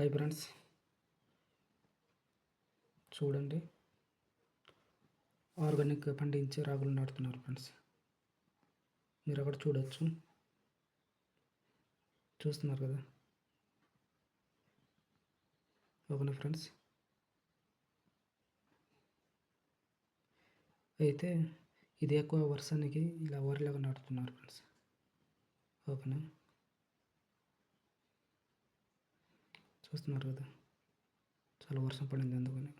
Hi friends చూడండి. Organic పండించే రాగులు నాటుతున్నారు ఫ్రెండ్స్ మీరు అక్కడ చూడొచ్చు. చూస్తున్నారు కదా? ఓకేనా ఫ్రెండ్స్ అయితే ఇది ఎక్కువ వర్షానికి ఇలా వరిలాగా నాటుతున్నారు ఫ్రెండ్స్ ఓకేనా? చూస్తున్నారు కదా. చాలా వర్షం పడింది అందుకని.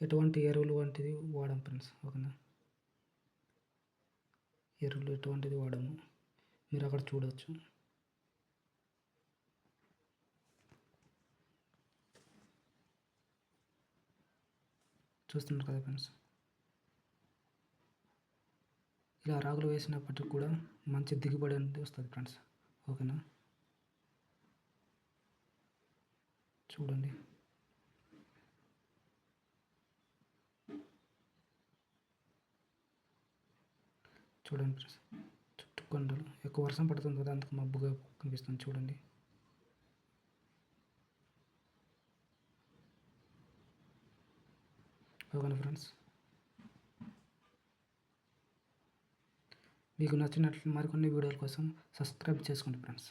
ఎటువంటి ఎరువులు వంటిది వాడము ఫ్రెండ్స్ ఓకేనా? ఎరువులు ఎటువంటిది వాడము మీరు అక్కడ చూడవచ్చు చూస్తున్నారు కదా ఫ్రెండ్స్. ఇలా రాగులు వేసినప్పటికి కూడా మంచి దిగుబడి అనేది వస్తుంది ఫ్రెండ్స్ ఓకేనా? చూడండి. చూడండి ఫ్రెండ్స్ చుట్టూ కొండలు. ఎక్కువ వర్షం పడుతుంది కదా అందుకు మబ్బుగా కనిపిస్తుంది. చూడండి. ఓకేనా ఫ్రెండ్స్? మీకు నచ్చినట్లు మరికొన్ని వీడియోల కోసం సబ్స్క్రైబ్ చేసుకోండి ఫ్రెండ్స్.